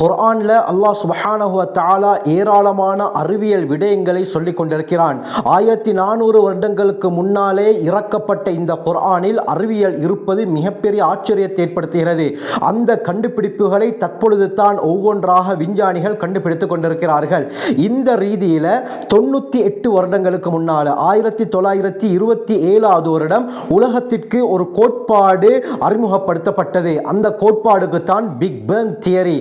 குர்ஆனில் அல்லாஹ் சுபஹானஹுவ தாலா ஏராளமான அறிவியல் விடயங்களை சொல்லிக் கொண்டிருக்கிறான் ஆயிரத்தி நானூறு வருடங்களுக்கு முன்னாலே இறக்கப்பட்ட இந்த குர்ஆனில் அறிவியல் இருப்பது மிகப்பெரிய ஆச்சரியத்தை ஏற்படுத்துகிறது. அந்த கண்டுபிடிப்புகளை தற்பொழுது தான் ஒவ்வொன்றாக விஞ்ஞானிகள் கண்டுபிடித்துக் கொண்டிருக்கிறார்கள். இந்த ரீதியில் தொண்ணூற்றி எட்டு வருடங்களுக்கு முன்னால் ஆயிரத்தி தொள்ளாயிரத்தி இருபத்தி ஏழாவது வருடம் உலகத்திற்கு ஒரு கோட்பாடு அறிமுகப்படுத்தப்பட்டது. அந்த கோட்பாடுக்கு தான் பிக் பேங் தியரி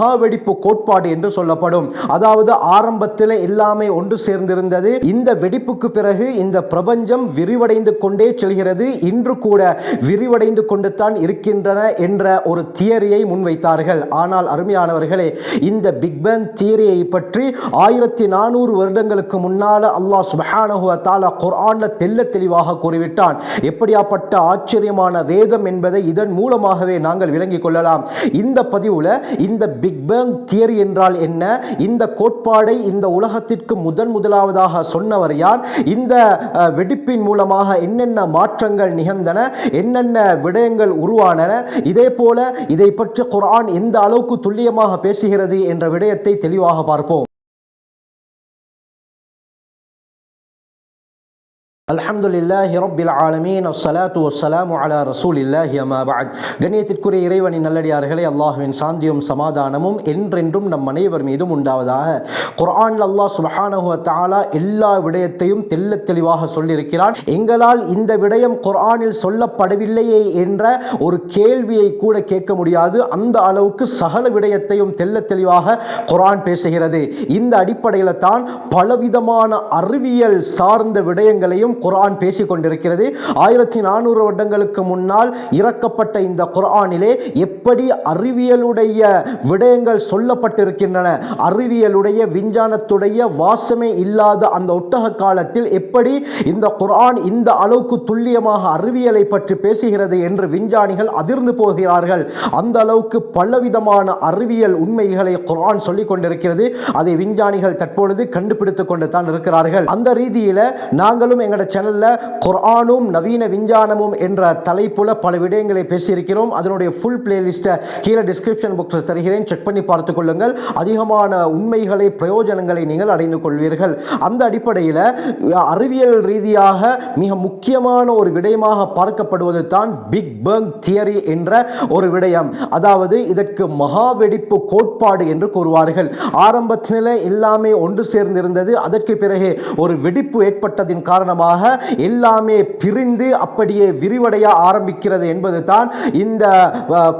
மகாவெடிப்பு கோட்பாடு என்று சொல்லப்படும். அதாவது ஆரம்பத்தில் எல்லாமே ஒன்று சேர்ந்திருந்தது. இந்த வெடிப்புக்கு பிறகு இந்த பிரபஞ்சம் விரிவடைந்து கொண்டே செல்கிறது. இன்று கூட விரிவடைந்து கொண்டு தான் இருக்கின்றன என்ற ஒரு தியரியை முன்வைத்தார்கள். ஆனால் அருமையானவர்களே இந்த பிக் பேங் தியரியை பற்றி ஆயிரத்தி நானூறு வருடங்களுக்கு முன்னால் அல்லாஹ் சுப்ஹானஹு தாலா தஆலா குர்ஆன்ல தெளிவாக கூறிவிட்டான். எப்படியாப்பட்ட ஆச்சரியமான வேதம் என்பதை இதன் மூலமாகவே நாங்கள் விளங்கிக் கொள்ளலாம். இந்த பதிவில் இந்த பிக் பேங் தியரி என்றால் என்ன? இந்த கோட்பாடை இந்த உலகத்திற்கு முதன் முதலாவதாக சொன்னவர் யார்? இந்த வெடிப்பின் மூலமாக என்னென்ன மாற்றங்கள் நிகழ்ந்தன? என்னென்ன விடயங்கள் உருவானன? இதே போல இதை பற்றி குரான் எந்த அளவுக்கு துல்லியமாக பேசுகிறது என்ற விடயத்தை தெளிவாக பார்ப்போம். அல்ஹம்துலில்லாஹி ரப்பில் ஆலமீன். அஸ்ஸலாத்து வஸ்ஸலாமு அலா ரசூலில்லாஹி அமா பஅத் கண்ணியத்திற்குரிய இறைவனின் நல்லடியார்களே அல்லாஹுவின் சாந்தியும் சமாதானமும் என்றென்றும் நம் அனைவர் மீதும் உண்டாவதாக குர்ஆன்ல அல்லாஹ் சுப்ஹானஹு தாலா எல்லா விடயத்தையும் தெல்ல தெளிவாக சொல்லியிருக்கிறான். எங்களால் இந்த விடயம் குர்ஆனில் சொல்லப்படவில்லையே என்ற ஒரு கேள்வியை கூட கேட்க முடியாது. அந்த அளவுக்கு சகல விடயத்தையும் தெல்ல தெளிவாக குர்ஆன் பேசுகிறது. இந்த அடிப்படையில் தான் பலவிதமான அறிவியல் சார்ந்த விடயங்களையும் குரான் பேசிக் கொண்டிருக்கிறது ஆயிரத்தி நானூறு வருடங்களுக்கு முன்னால் இறக்கப்பட்ட இந்த குர்ஆனிலே எப்படி அறிவியலுடைய விடயங்கள் சொல்லப்பட்டிருக்கின்றன அறிவியலுடைய விஞ்ஞானத்துடைய வாசமே இல்லாத அந்த ஒட்டக காலத்தில் எப்படி இந்த குரான் இந்த அளவுக்கு துல்லியமாக அறிவியலை பற்றி பேசுகிறது என்று விஞ்ஞானிகள் அதிர்ந்து போகிறார்கள். அந்த அளவுக்கு பலவிதமான அறிவியல் உண்மைகளை குரான் சொல்லிக் கொண்டிருக்கிறது அதை விஞ்ஞானிகள் தற்பொழுது கண்டுபிடித்துக் கொண்டு தான் இருக்கிறார்கள். அந்த ரீதியில் நாங்களும் எங்களோட சேனலில் குர்ஆனும் நவீன விஞ்ஞானமும் என்ற தலைப்புல பல விடயங்களை பேசியிருக்கிறோம். அதனுடைய ஃபுல் பிளேலிஸ்ட்டை கீழே டிஸ்கிரிப்ஷன் பாக்ஸில் தருகிறேன். செக் பண்ணி பார்த்து கொள்ளுங்கள். அதிகமான உண்மைகளை பிரயோஜனங்களை நீங்கள் அடைந்து கொள்வீர்கள். அந்த அடிப்படையில் அறிவியல் ரீதியாக மிக முக்கியமான ஒரு விடயமாக பார்க்கப்படுவது தான் பிக் பேங் தியரி என்ற ஒரு விடயம். அதாவது இதற்கு மகா வெடிப்பு கோட்பாடு என்று கூறுவார்கள். ஆரம்பத்தில் எல்லாமே ஒன்று சேர்ந்திருந்தது. அதற்கு பிறகு ஒரு வெடிப்பு ஏற்பட்டதின் காரணமாக எல்லாமே பிரிந்து அப்படியே விரிவடைய ஆரம்பிக்கிறது என்பது தான் இந்த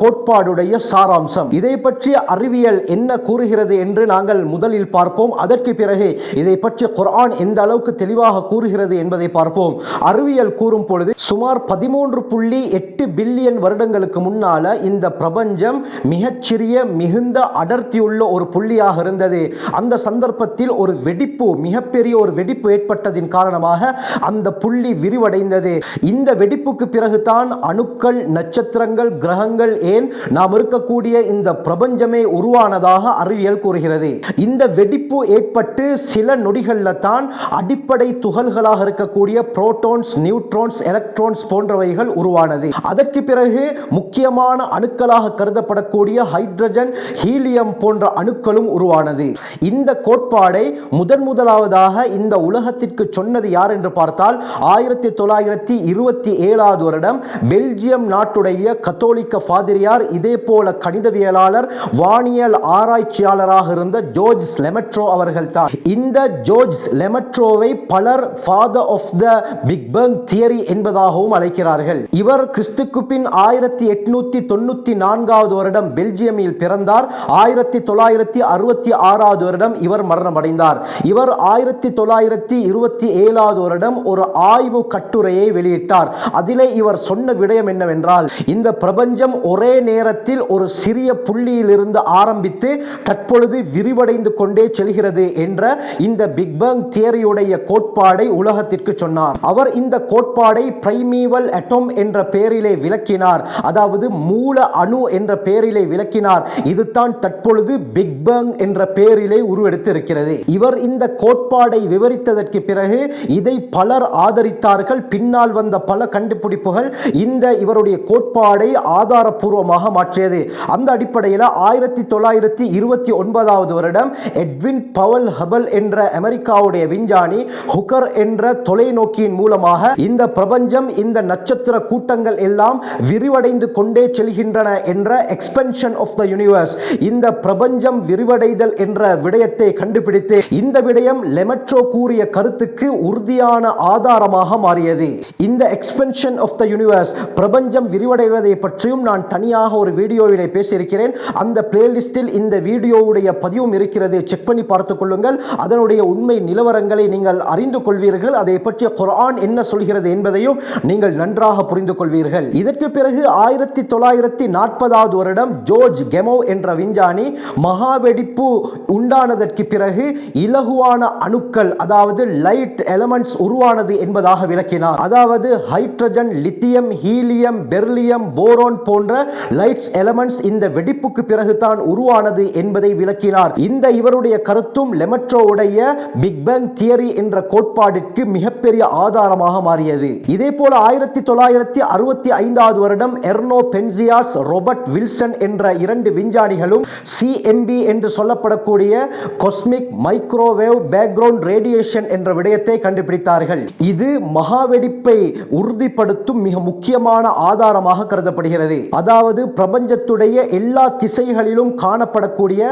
கோட்பாடுடைய சாராம்சம். இதை பற்றி அறிவியல் என்ன கூறுகிறது என்று நாங்கள் முதலில் பார்ப்போம். அதற்கு பிறகு இதை பற்றி குர்ஆன் எந்த அளவுக்கு தெளிவாக கூறுகிறது என்பதை பார்ப்போம். அறிவியல் கூறும் பொழுது சுமார் பதிமூன்று புள்ளி எட்டு பில்லியன் வருடங்களுக்கு முன்னால இந்த பிரபஞ்சம் மிகச்சிறிய மிகுந்த அடர்த்தியுள்ள ஒரு புள்ளியாக இருந்தது. அந்த சந்தர்ப்பத்தில் ஒரு வெடிப்பு மிகப்பெரிய ஒரு வெடிப்பு ஏற்பட்டதின் காரணமாக அந்த புள்ளி விரிவடைந்தது. இந்த வெடிப்புக்கு பிறகுதான் அணுக்கள் நட்சத்திரங்கள் கிரகங்கள் ஏன் நாம் இருக்கக்கூடிய இந்த பிரபஞ்சமே உருவானதாக அறிவியல் கூறுகிறது. இந்த வெடிப்பு ஏற்பட்டு சில நொடிகளில் தான் அடிப்படை துகள்களாக இருக்கக்கூடிய புரோட்டான்ஸ் நியூட்ரான்ஸ் எலக்ட்ரான்ஸ் போன்றவைகள் உருவானது. அதற்கு பிறகு முக்கியமான அணுக்களாக கருதப்படக்கூடிய ஹைட்ரஜன் ஹீலியம் போன்ற அணுக்களும் உருவானது. இந்த கோட்பாடை முதன் முதலாவதாக இந்த உலகத்திற்கு சொன்னது யார் என்று பார்த்தால் பார்த்தால் ஆயிரத்தி தொள்ளாயிரத்தி இருபத்தி ஏழாவது வருடம் பெல்ஜியம் நாட்டுடைய கத்தோலிக்க ஃபாதிரியார் இதே போல கணிதவியலாளர் வானியல் ஆராய்ச்சியாளராக இருந்த ஜோர்ஜ் லெமெட்ரோ அவர்கள் தான் இந்த ஜோர்ஜ் லெமெட்ரோவை பலர் father of the big bang theory என்பதாகவும் அழைக்கிறார்கள். இவர் கிறிஸ்துக்கு பின் ஆயிரத்தி எட்நூத்தி தொண்ணூத்தி நான்காவது வருடம் பெல்ஜியமில் பிறந்தார். ஆயிரத்தி தொள்ளாயிரத்தி அறுபத்தி ஆறாவது வருடம் இவர் மரணமடைந்தார். இவர் ஆயிரத்தி தொள்ளாயிரத்தி இருபத்தி ஏழாவது வருடம் ஒரு ஆய்வு கட்டுரையை வெளியிட்டார். அதிலே இவர் சொன்ன விடயம் என்னவென்றால் இந்த பிரபஞ்சம் ஒரே நேரத்தில் ஒரு சிறிய புள்ளியிலிருந்து ஆரம்பித்து தற்பொழுது விரிவடைந்து கொண்டே செல்கிறது என்ற இந்த பிக் பேங் தியரியுடைய கோட்பாடை உலகத்திற்கு சொன்னார். அவர் இந்த கோட்பாடை பிரைமீவல் அட்டோம் என்ற பெயரிலே விளக்கினார். அதாவது மூல அணு என்ற பெயரிலே விளக்கினார். இதுதான் தற்பொழுது பிக் பேங் என்ற பெயரிலே உருவெடுத்து இருக்கிறது இவர் இந்த கோட்பாடை விவரித்ததற்கு பிறகு இதை பல பலர் ஆதரித்தார்கள். பின்னால் வந்த பல கண்டுபிடிப்புகள் இந்த இவருடைய கோட்பாடை ஆதாரபூர்வமாக மாற்றியது. அந்த அடிப்படையில் ஆயிரத்தி தொள்ளாயிரத்தி இருபத்தி ஒன்பதாவது வருடம் எட்வின் பவல் ஹபல் என்ற அமெரிக்காவுடைய விஞ்ஞானி ஹுக்கர் என்ற தொலைநோக்கியின் மூலமாக இந்த பிரபஞ்சம் இந்த நட்சத்திர கூட்டங்கள் எல்லாம் விரிவடைந்து கொண்டே செல்கின்றன என்ற எக்ஸ்பென்ஷன் ஆஃப் த யூனிவர்ஸ் இந்த பிரபஞ்சம் விரிவடைதல் என்ற விடயத்தை கண்டுபிடித்து இந்த விடயம் லெமட்ரோ கூறிய கருத்துக்கு உறுதியான ஆதாரமாக மாறியது. இந்த எக்ஸ்பென்ஷன் ஆஃப் த யூனிவர்ஸ் பிரபஞ்சம் விரிவடைவதை பற்றியும் நான் தனியாக ஒரு வீடியோவிலே பேசியிருக்கிறேன். அந்த பிளேலிஸ்டில் இந்த வீடியோவுடைய பதிவும் இருக்கிறது. செக் பண்ணி பார்த்துக் கொள்ளுங்கள். அதனுடைய உண்மை நிலவரங்களை நீங்கள் அறிந்து கொள்வீர்கள். அதை பற்றிய குரான் என்ன சொல்கிறது என்பதையும் நீங்கள் நன்றாக புரிந்து கொள்வீர்கள். இதற்கு பிறகு ஆயிரத்தி தொள்ளாயிரத்தி நாற்பதாவது வருடம் ஜோர்ஜ் கெமோ என்ற விஞ்ஞானி மகா வெடிப்பு உண்டானதற்கு பிறகு இலகுவான அணுக்கள் அதாவது லைட் எலமெண்ட்ஸ் உருவானது என்பதாக விளக்கினார். அதாவது hydrogen lithium helium beryllium boron போன்ற லைட்ஸ் எலமெண்ட்ஸ் இந்த வெடிப்புக்கு பிறகுதான் உருவானது என்பதை விளக்கினார். இந்த இவருடைய கருத்தும் லெமட்ரோவுடைய பிக் பேங் தியரி என்ற கோட்பாட்டிற்கு மிகப்பெரிய ஆதாரமாக மாறியது. இதே போல ஆயிரத்தி தொள்ளாயிரத்தி அறுபத்தி ஐந்தாவது வருடம் எர்னோ பென்சியாஸ் ரோபர்ட் வில்சன் என்ற இரண்டு விஞ்ஞானிகளும் சிஎம்பி என்று சொல்லப்படக்கூடிய கொஸ்மிக் மைக்ரோவேவ் பேக்ரவுண்ட் ரேடியேஷன் என்ற விடயத்தை கண்டுபிடித்தார்கள். இது மகாவெடிப்பை உறுதிப்படுத்தும் மிக முக்கியமான ஆதாரமாக கருதப்படுகிறது. அதாவது பிரபஞ்சத்துடைய எல்லா திசைகளிலும் காணப்படக்கூடிய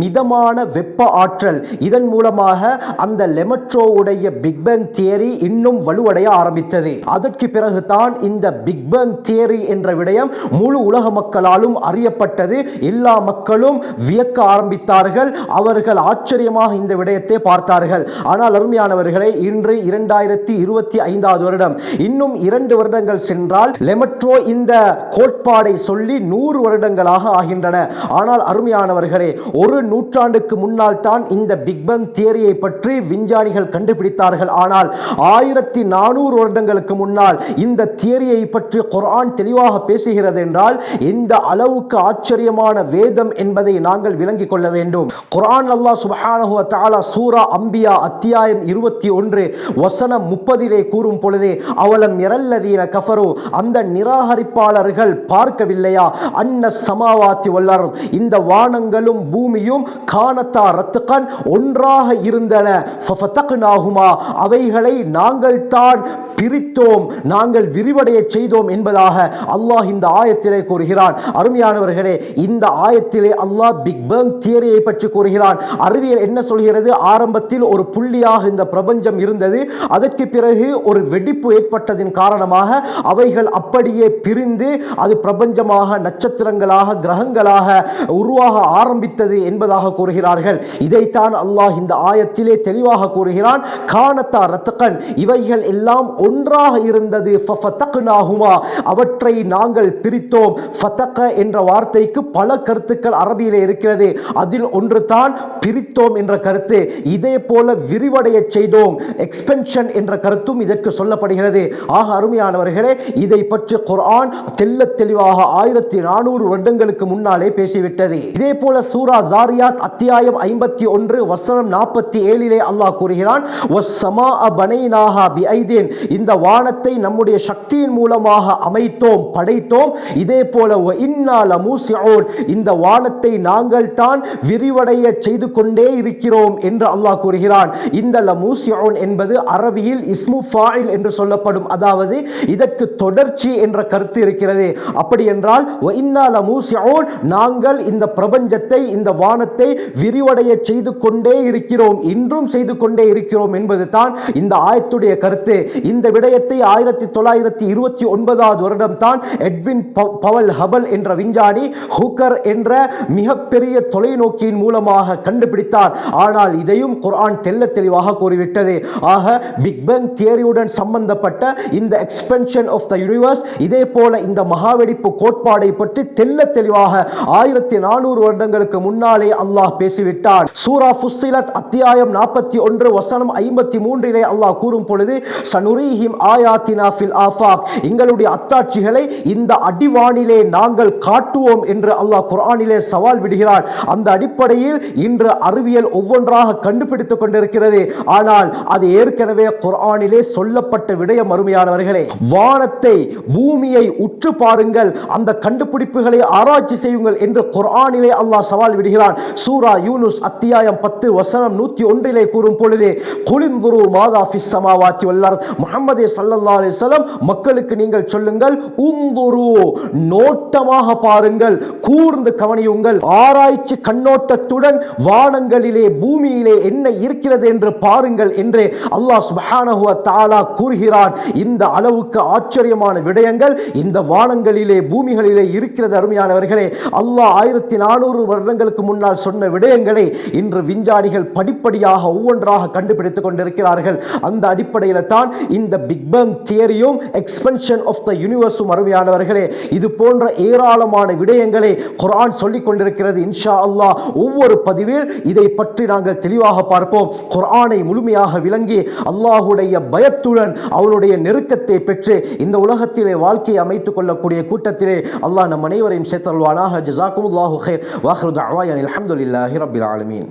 மிதமான வெப்ப ஆற்றல். இதன் மூலமாக அந்த லெமட்ரோவுடைய பிக்பேங் தியரி இன்னும் வலுவடைய ஆரம்பித்தது. அதற்கு பிறகுதான் இந்த பிக்பேங் தியரி என்ற விடயம் முழு உலக மக்களாலும் அறியப்பட்டது. எல்லா மக்களும் வியக்க ஆரம்பித்தார்கள். அவர்கள் ஆச்சரியமாக இந்த விடயத்தை பார்த்தார்கள். ஆனால் அருமையானவர்களை இன்று இரண்டாயிரத்தி இருபத்தி ஐந்தாவது வருடம். இன்னும் இரண்டு வருடங்கள் சென்றால் லெமட்ரோ இந்த கோட்பாடை சொல்லி நூறு வருடங்களாக ஆகின்றன. ஆனால் அருமையானவர்களே ஒரு நூற்றாண்டுக்கு முன்னால் தான் இந்த பிக் பேங் தியரியை பற்றி விஞ்ஞானிகள் கண்டுபிடித்தார்கள். ஆனால் ஆயிரத்தி நானூறு வருடங்களுக்கு முன்னால் இந்த தியரியை பற்றி குரான் தெளிவாக பேசுகிறது என்றால் இந்த அளவுக்கு ஆச்சரியமான வேதம் என்பதை நாங்கள் விளங்கிக் கொள்ள வேண்டும். குரான் அல்லாஹ் சுப்ஹானஹு தாலா சூரா அம்பியா அத்தியாயம் இருபத்தி ஒன்று. வசனம் முப்பதிலே கூறும் பொழுதே அவலம் இரல்லதீன கஃபரு அந்த நிராகரிப்பாளர்கள் பார்க்கவில்லையா? அன்ன சமாவாத்தி வல்லர் இந்த வானங்களும் பூமியும் காணத்தா ரத்துக்கன் ஒன்றாக இருந்தன. அவைகளை நாங்கள் தான் பிரித்தோம். நாங்கள் விரிவடைய செய்தோம் என்பதாக அல்லாஹ் இந்த ஆயத்திலே கூறுகிறான். அருமையானவர்களே இந்த ஆயத்திலே அல்லாஹ் பிக் பேங் தியரியை பற்றி கூறுகிறான். அறிவியல் என்ன சொல்கிறது? ஆரம்பத்தில் ஒரு புள்ளியாக இந்த பிரபஞ்சம் இருந்தது. அதற்கு பிறகு ஒரு வெடிப்பு ஏற்பட்டதின் காரணமாக அவைகள் அப்படியே பிரிந்து அது பிரபஞ்சமாக நட்சத்திரங்களாக கிரகங்களாக உருவாக ஆரம்பித்தது என்பதாக கூறுகிறார்கள். இதைத்தான் அல்லாஹ் இந்த ஆயத்திலே தெளிவாக கூறுகிறான். காணத்தா ரத்தகன். இவைகள் எல்லாம் ஒன்றாக இருந்தது. அவற்றை நாங்கள் பிரித்தோம். ஃபதக்க என்ற வார்த்தைக்கு பல கருத்துக்கள் அரபியில் இருக்கிறது. அதில் ஒன்று தான் பிரித்தோம் என்ற கருத்து. இதே போல விரிவடைய செய்தோம். எக்ஸ்பென்ஷன் என்ற கருத்தும் இதற்கு சொல்லப்படுகிறது. ஆக அருமையானவர்களே இதை பற்றி குர்ஆன் தெல்ல தெளிவாக ஆயிரத்தி நானூறு வருடங்களுக்கு முன்னாலே பேசிவிட்டது. இதே போல சூரா ஜாரியாத் அத்தியாயம் ஐம்பத்தி ஒன்று வசனம் நாற்பத்தி ஏழிலே அல்லாஹ் கூறுகிறான் இந்த வானத்தை நம்முடைய சக்தியின் மூலமாக அமைத்தோம் படைத்தோம். இதே போல "வ இன்னா இந்த வானத்தை நாங்கள் தான் விரிவடைய செய்து கொண்டே இருக்கிறோம் என்று அல்லாஹ் கூறுகிறான். இந்த லமூசியோன் என்பது அரபியில் இஸ்மு ஃபாயில் என்று சொல்லப்படும் அதாவது இதற்கு தொடர்ச்சி என்ற கருத்து இருக்கிறது. அப்படி என்றால் "வ இன்னா லமூசிஊன்." நாங்கள் இந்த பிரபஞ்சத்தை இந்த வானத்தை விரிவடைய செய்து கொண்டே இருக்கிறோம் இன்றும் செய்து கொண்டே இருக்கிறோம் என்பது தான் இந்த ஆயத்துடைய கருத்து. இந்த விடயத்தை ஆயிரத்தி தொள்ளாயிரத்தி இருபத்தி ஒன்பதாவது வருடம்தான் எட்வின் பவல் ஹபல் என்ற விஞ்ஞானி ஹூக்கர் என்ற மிகப்பெரிய தொலைநோக்கியின் மூலமாக கண்டுபிடித்தார். ஆனால் இதையும் குர்ஆன் தெல்ல தெளிவாக கூறிவிட்டது. ஆக பிக் பேங் தியரியுடன் சம்பந்தப்பட்ட இந்த எக்ஸ்பென்ஷன் ஆஃப் த யூனிவர்ஸ் இதே போல இந்த மகாவெடிப்பு கோட்பாடை பற்றி தெல்ல தெளிவாக ஆயிரத்தி நானூறு வருடங்களுக்கு முன்னாலே அல்லாஹ் பேசிவிட்டான். சூரா ஃபுஸ்ஸிலத் அத்தியாயம் நாற்பத்தி ஒன்று வசனம் ஐம்பத்தி மூன்றிலே அல்லாஹ் கூறும் பொழுது சனுரி சனுரீஹிம் ஆயாத்தினா ஃபில் ஆஃபாக். எங்களுடைய அத்தாட்சிகளை இந்த அடிவானிலே நாங்கள் காட்டுவோம் என்று அல்லாஹ் குர்ஆனிலே சவால் விடுகிறார் அந்த அடிப்படையில் இன்று அறிவியல் ஒவ்வொன்றாக கண்டுபிடித்துக் கொண்டிருக்கிறது. ஆனால் அது ஏற்கனவே குரானிலே சொல்லப்பட்ட விடயம் அருமையானவர்களே. வானத்தை பூமியை உற்று பாருங்கள். அந்த கண்டுபிடிப்புகளை ஆராய்ச்சி செய்யுங்கள் என்று குர்ஆனிலே அல்லாஹ் சவால் விடுகிறான். சூரா யூனுஸ் அத்தியாயம் பத்து வசனம் நூத்தி ஒன்றிலே கூறும் பொழுது குளிந்துரு மாதா ஃபிஸ் சமாவாத்தி வல்லார் முகம் முகமது சல்லல்லா வஸல்லம் மக்களுக்கு நீங்கள் சொல்லுங்கள் உந்துரு நோட்டமாக பாருங்கள் கூர்ந்து கவனியுங்கள் ஆராய்ச்சி கண்ணோட்டத்துடன் வானங்களிலே பூமியிலே என்ன இருக்கிறது என்று பாருங்கள் என்று அல்லாஹ் சுப்ஹானஹு தாலா கூறுகிறான். இந்த அளவுக்கு ஆச்சரியமான விடயங்கள் இந்த வானங்களிலே பூமிகளிலே இருக்கிறது அருமையானவர்களே. அல்லாஹ் ஆயிரத்தி நானூறு வருடங்களுக்கு முன்னால் சொன்ன விடயங்களை இன்று விஞ்ஞானிகள் படிப்படியாக ஒவ்வொன்றாக கண்டுபிடித்துக் கொண்டிருக்கிறார்கள். அந்த அடிப்படையில் தான் இந்த பிக் பேங் தியரியும் எக்ஸ்பென்ஷன் ஆஃப் த யூனிவர்ஸும் அருமையானவர்களே இது போன்ற ஏராளமான விடயங்களை குரான் சொல்லிக் கொண்டிருக்கிறது இன்ஷா அல்லாஹ் ஒவ்வொரு பதிவில் இதை பற்றி நாங்கள் தெளிவாக பார்ப்போம். குரானை முழுமையாக விளங்கி அல்லாஹுடைய பயத்துடன் அவனுடைய நெருக்கத்தை பெற்று இந்த உலகத்திலே வாழ்க்கையை அமைத்துக் கொள்ளக்கூடிய கூட்டத்திலே அல்லாஹ் நம் அனைவரையும் சேர்த்தல்வானாக ஜசாக்கும் அல்லாஹு ஹைர் வாஹ்ரு தஅவாயன் அல்ஹம்துலில்லாஹி ரப்பில் ஆலமீன்.